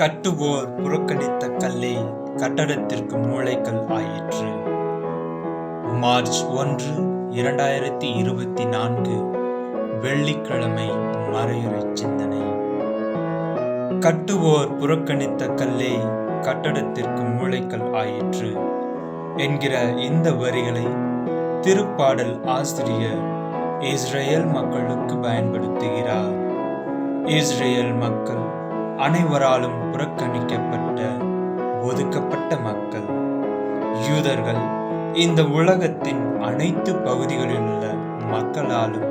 கட்டுவோர் புறக்கணித்த கல்லே கட்டடத்திற்கு மூளைக்கல் ஆயிற்று. மார்ச் ஒன்று இரண்டாயிரத்தி இருபத்தி நான்கு வெள்ளிக்கிழமை மறையுறை சிந்தனை. கட்டுவோர் புறக்கணித்த கல்லே கட்டடத்திற்கு மூளைக்கல் ஆயிற்று என்கிற இந்த வரிகளை திருப்பாடல் ஆசிரியர் இஸ்ரேல் மக்களுக்கு பயன்படுத்துகிறார். இஸ்ரேல் மக்கள் அனைவராலும் புறக்கணிக்கப்பட்ட ஒதுக்கப்பட்ட மக்கள். யூதர்கள் இந்த உலகத்தின் அனைத்து பகுதிகளில் உள்ள மக்களாலும்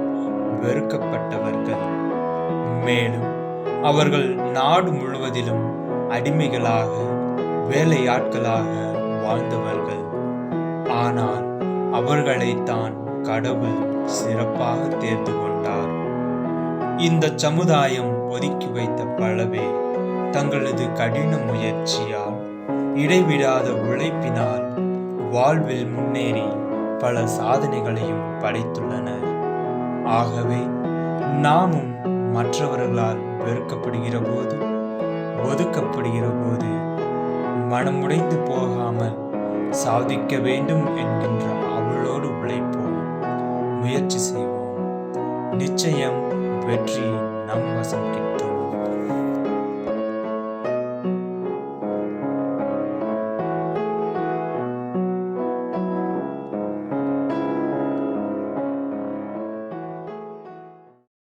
வெறுக்கப்பட்டவர்கள். மேலும் அவர்கள் நாடு முழுவதிலும் அடிமைகளாக வேலையாட்களாக வாழ்ந்தவர்கள். ஆனால் அவர்களைத்தான் கடவுள் சிறப்பாக தேர்ந்து கொண்டார். இந்த சமுதாயம் ஒதுக்கி வைத்த பலவே தங்களது கடின முயற்சியால் இடைவிடாத உழைப்பினால் வாழ்வில் முன்னேறி பல சாதனைகளையும் படைத்துள்ளனர் ஆகவே நாமும் மற்றவர்களால் வெறுக்கப்படுகிற போது ஒதுக்கப்படுகிற போது மனமுடைந்து போகாமல் சாதிக்க வேண்டும் என்கின்ற அவளோடு உழைப்போம் முயற்சி செய்வோம். நிச்சயம் வெற்றி நம் வசம் கிட்டும்